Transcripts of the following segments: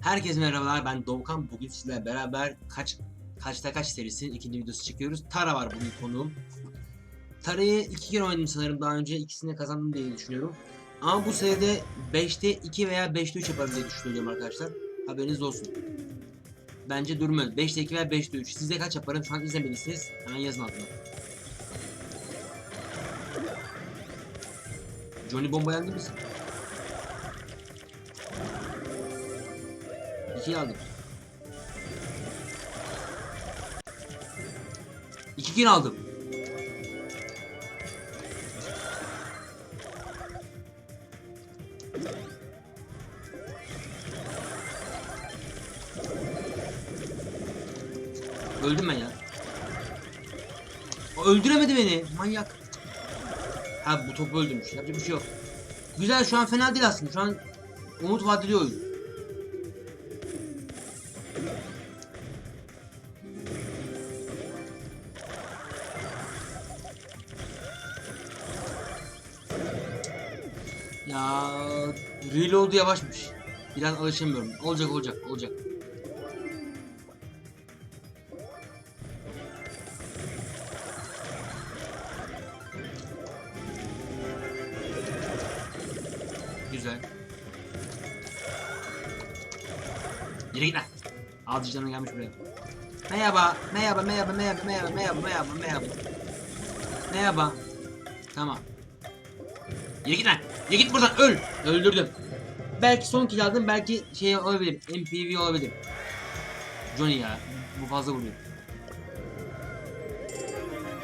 Herkese merhabalar ben Doğukan. Bugün sizlerle beraber kaç kaçta kaç serisinin ikinci videosu çekiyoruz. Tara var bugün konuğum. Tara'yı iki kere oynadım sanırım daha önce. ikisini kazandım diye düşünüyorum. Ama bu seride 5'te 2 veya 5'te 3 yaparım diye düşünüyorum arkadaşlar. Haberiniz olsun. Bence durmaz. 5'te 2 veya 5'te 3. Sizde kaç yaparım? Şu an izlemediyseniz hemen yazın altına. Johnny Bomba yendi misin? 2'yi aldım. 2 kill aldım. Öldüm ben ya. O öldüremedi beni. Manyak. Ha bu topu öldürmüş. Yapacak bir şey yok. Güzel şu an fena değil aslında. Şu an umut vadeli oyun. Ya reload yavaşmış. Biraz alışamıyorum. Olacak olacak olacak. Güzel. Yürü git lan. Ağzı canına gelmiş buraya. Merhaba, merhaba, merhaba, merhaba, merhaba, merhaba, merhaba, merhaba. Merhaba. Tamam. Yürü git lan. Yürü git buradan öl. Öldürdüm. Belki son kill aldım, belki şey olabilir. MPV olabilir. Johnny ya. Bu fazla vuruyor.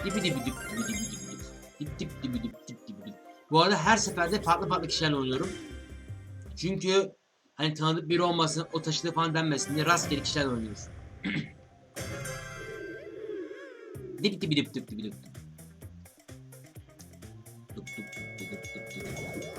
Dibi dibi dip dibi dibi dibi dip. Dip dip dibi dip dip dibi dip. Bu arada her seferde farklı farklı kişilerle oynuyorum. Çünkü hani tanıdık biri olmasın, o taşıdığı falan denmesin diye rastgele kişilerle oynuyoruz. dip dibi dip dip dibi dip. Dup dup dup dup dup dup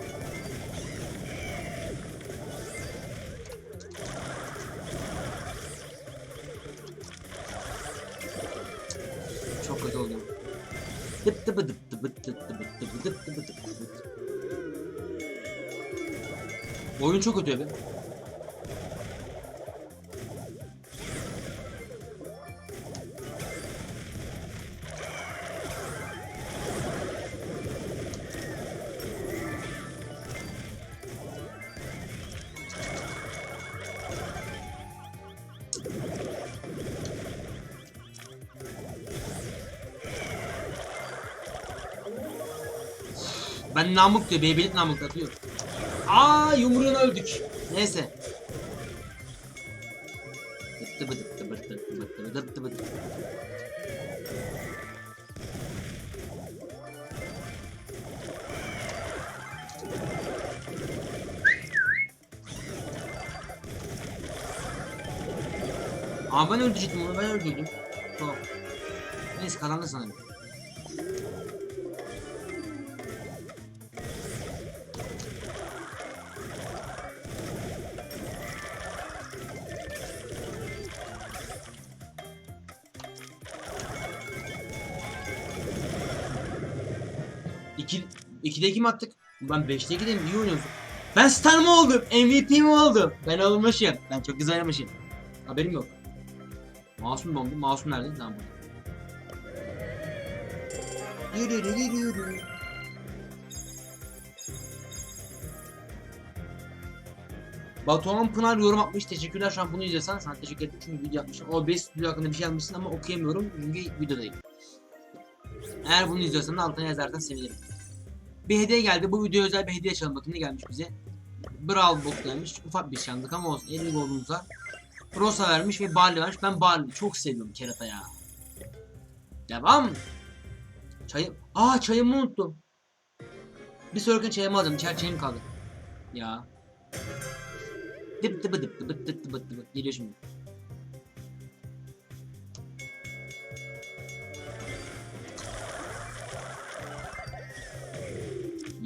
Dıbı dıp dıbı dıbı dıp dıbı dıp dıbı. Oyun çok kötü abi. Ben Namık diyor, Beybelit Namık atıyor. Aa yumruğuna öldük. Neyse. Dıttı bıdıttı bıdıttı bıdıttı bıdıttı bıdıttı. Aa ben öldürecektim onu ben öldürdüm. Tamam. Neyse kazandı sanırım. 2'de 2 mi attık? Ben 5'te 2'deyim iyi oynuyorsun. Ben star mı oldum? MVP mi oldum? Ben olmuşum. Ben çok güzel oynamışım. Haberim yok. Masum dondu. Masum nerede? Tamam burada. Batuhan Pınar yorum atmış. Teşekkürler şu an bunu izliyorsan. Sana teşekkür ederim çünkü video yapmışım. O 5 stüdyo hakkında bir şey yazmışsın ama okuyamıyorum çünkü videodayım. Eğer bunu izliyorsan altına yazarsan sevinirim. Bir hediye geldi. Bu video özel bir hediye açalım. Bakın ne gelmiş bize. Brawl Box gelmiş. Ufak bir şanlık ama olsun. 50 golumuza. Rosa vermiş ve Barley vermiş. Ben Barley çok seviyorum kerata ya. Devam. Çayım. Aa çayımı unuttum. Bir sonraki çayımı alacağım. İçer çayım kaldı. Ya. Dıp dıp dıp dıp dıp dıp dıp dıp. Geliyor şimdi.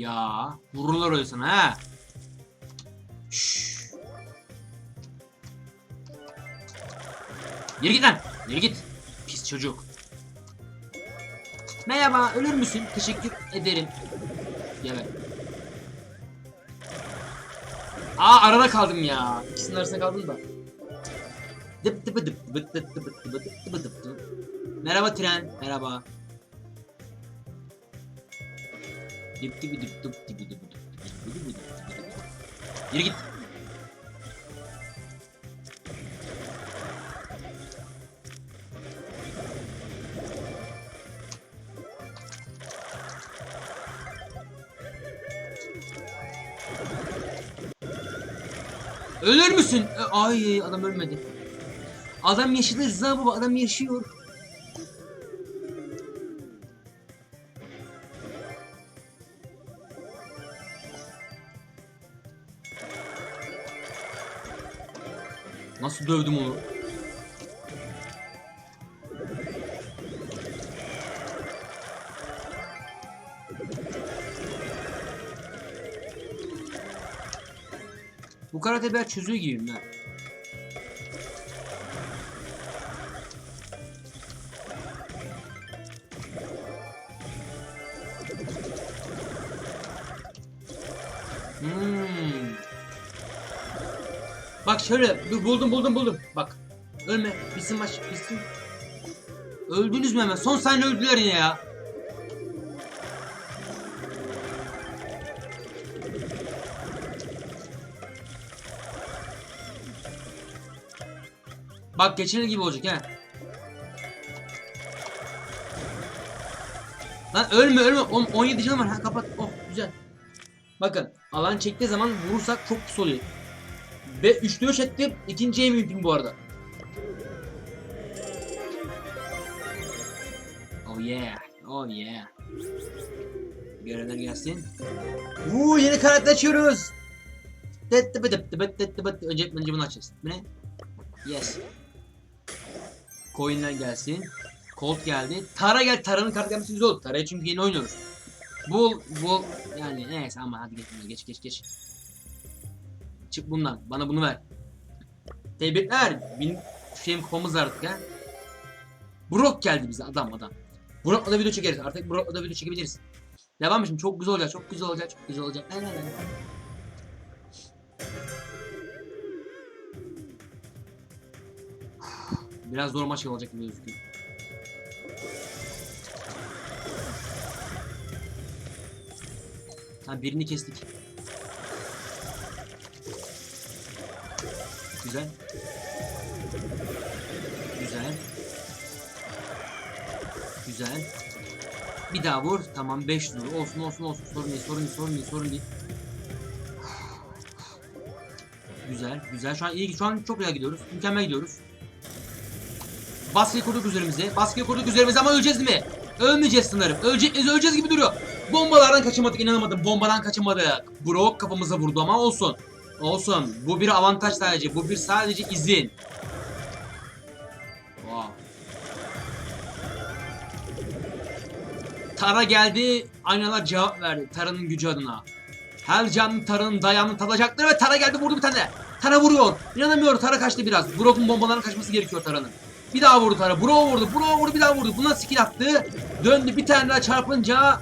Ya vururlar öyle sana ha. Yürü git lan. Yürü git. Pis çocuk. Merhaba, ölür müsün? Teşekkür ederim. Gel. Aa arada kaldım ya. İkisinin arasında kaldım da. Dıp dıp dıp dıp dıp dıp dıp dıp dıp dıp. Merhaba tren. Merhaba. Dip dibi dip dup dibi dibi dip dibi dibi dip dibi dip. Yürü git. Ölür müsün? E, Ay adam ölmedi. Adam yaşadı Rıza baba adam yaşıyor. Nasıl dövdüm onu? Bu karate biraz çözüyor gibiyim ben. Bak şöyle dur buldum buldum buldum. Bak. Ölme. Bitsin maç. Bitsin. Öldünüz mü hemen? Son saniye öldüler yine ya. Bak geçen yıl gibi olacak ha. Lan ölme ölme. Oğlum 17 canım var. Ha kapat. Oh güzel. Bakın alan çektiği zaman vurursak çok pis oluyor. Ve 3'te 3 ettim. İkinci MVP'm bu arada. Oh yeah. Oh yeah. Görevler gelsin. Uuu yeni karakter açıyoruz. Önce, önce bunu açacağız. Ne? Yes. Coin'ler gelsin. Colt geldi. Tara gel. Tara'nın kart gelmesi güzel oldu. Tara'ya çünkü yeni oynuyoruz. Bul, bul. Yani neyse ama hadi. Geç geç geç. Çık bundan. Bana bunu ver. Tebrikler. Benim şeyim kupamız var artık ha. Brock geldi bize adam adam. Brock'la da video çekeriz. Artık Brock'la da video çekebiliriz. Devam şimdi çok güzel olacak. Çok güzel olacak. Çok güzel olacak. Aynen aynen. Biraz zor maç olacak gibi gözüküyor. Ha birini kestik. Güzel. Güzel. Güzel. Bir daha vur. Tamam 5 vur. Olsun olsun olsun. Sorun değil sorun değil sorun değil sorun değil. Güzel güzel. Şu an iyi şu an çok güzel gidiyoruz. Mükemmel gidiyoruz. Baskıyı kurduk üzerimize. Baskıyı kurduk üzerimize ama öleceğiz mi? Ölmeyeceğiz sanırım. Ölecek miyiz? Öleceğiz gibi duruyor. Bombalardan kaçamadık inanamadım. Bombadan kaçamadık. Brock kafamıza vurdu ama olsun. Olsun. Bu bir avantaj sadece. Bu bir sadece izin. Wow. Tara geldi. Aynalar cevap verdi. Tara'nın gücü adına. Her canlı Tara'nın dayağını tadacaktır ve Tara geldi vurdu bir tane. Tara vuruyor. İnanamıyorum Tara kaçtı biraz. Brock'un bombalarının kaçması gerekiyor Tara'nın. Bir daha vurdu Tara. Bro vurdu. Bro vurdu. Bir daha vurdu. Buna skill attı. Döndü. Bir tane daha çarpınca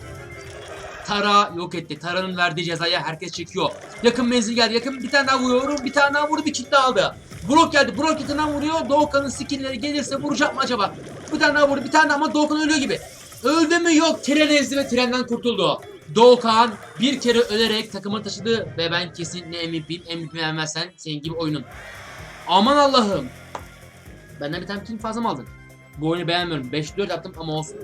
Tara yok etti. Tara'nın verdiği cezaya herkes çekiyor. Yakın menzil geldi. Yakın bir tane daha vuruyorum. Bir tane daha vurdu. Bir kitle aldı. Brock geldi. Brock kitinden vuruyor. Doğukan'ın skillleri gelirse vuracak mı acaba? Bir tane daha vurdu. Bir tane daha ama Doğukan ölüyor gibi. Öldü mü? Yok. Tren ezdi ve trenden kurtuldu. Doğukan bir kere ölerek takımı taşıdı ve ben kesinlikle MVP'yim. MVP vermezsen senin gibi oyunun. Aman Allah'ım. Benden bir tane kill fazla mı aldın? Bu oyunu beğenmiyorum. 5-4 attım ama olsun.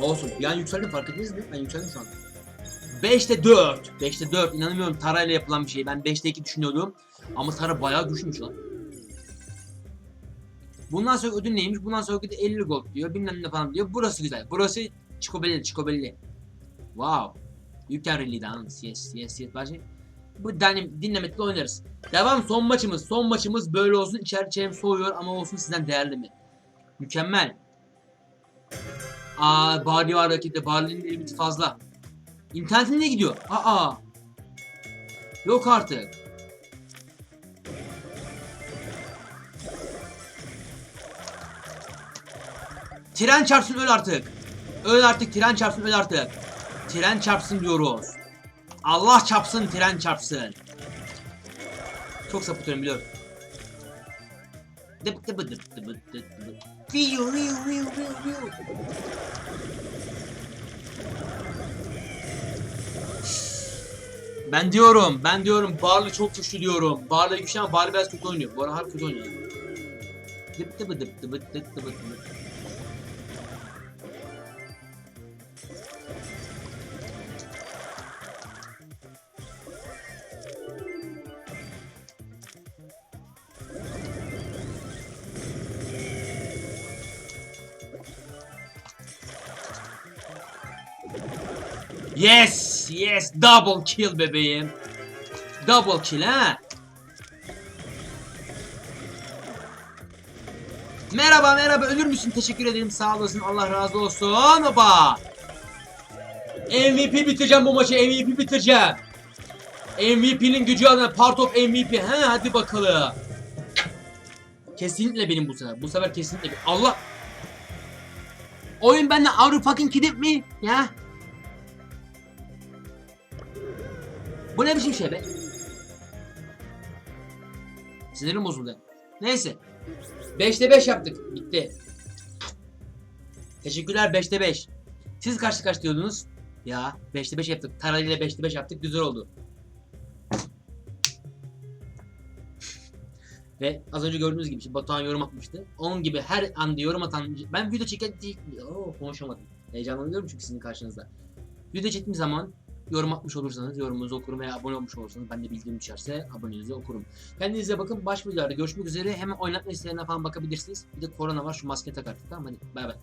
Olsun. Yani yükseldim fark ettiniz mi? Ben yükseldim şu an. 5'te 4. 5'te 4. İnanamıyorum Tara ile yapılan bir şey. Ben 5'te 2 düşünüyordum. Ama Tara bayağı güçlüymüş lan. Bundan sonra ödül neymiş? Bundan sonra ödül 50 gold diyor. Bilmem ne falan diyor. Burası güzel. Burası Çikobelli. Çikobelli. Wow. You can really dance. Yes, yes, yes. Başka bu dinle, dinlemekle oynarız. Devam son maçımız. Son maçımız böyle olsun. İçeri soğuyor ama olsun sizden değerli mi? Mükemmel. Aa Barley var rakipte. Barley'nin limiti fazla. İnternetin ne gidiyor? Aa. Yok artık. Tren çarpsın öl artık. Öl artık tren çarpsın öl artık. Tren çarpsın diyoruz. Allah çarpsın tren çarpsın. Çok sapıtıyorum biliyorum. Dıp dıp dıp dıp dıp dıp. Viyu viyu viyu viyu viyu. Ben diyorum, ben diyorum Barley çok güçlü diyorum. Barley güçlü ama Barley biraz kötü oynuyor. Bu ara harbi kötü oynuyor. Dıp dıp dıp dıp dıp dıp dıp Yes, yes, double kill bebeğim. Double kill ha. Merhaba merhaba ölür müsün? Teşekkür ederim sağ olasın Allah razı olsun. Hoppa. MVP bitireceğim bu maçı MVP bitireceğim. MVP'nin gücü adına part of MVP. He hadi bakalım. Kesinlikle benim bu sefer. Bu sefer kesinlikle. Allah. Oyun benden you fucking kidding me? Ya. Bu ne biçim şey be? Sinirim bozuldu. Neyse. 5'te 5 yaptık. Bitti. Teşekkürler 5'te 5. Siz kaçta kaç diyordunuz? Ya 5'te 5 yaptık. Tara ile 5'te 5 yaptık. Güzel oldu. Ve az önce gördüğünüz gibi şimdi Batuhan yorum atmıştı. Onun gibi her anda yorum atan... Ben video çeken... Oo, konuşamadım. Heyecanlanıyorum çünkü sizin karşınızda. Video çektiğim zaman yorum atmış olursanız yorumunuzu okurum veya abone olmuş olursanız ben de bildiğim düşerse abonenizi okurum. Kendinize bakın. Başka videolarda görüşmek üzere. Hemen oynatma listelerine falan bakabilirsiniz. Bir de korona var. Şu maske tak artık tamam? Hadi bay bay.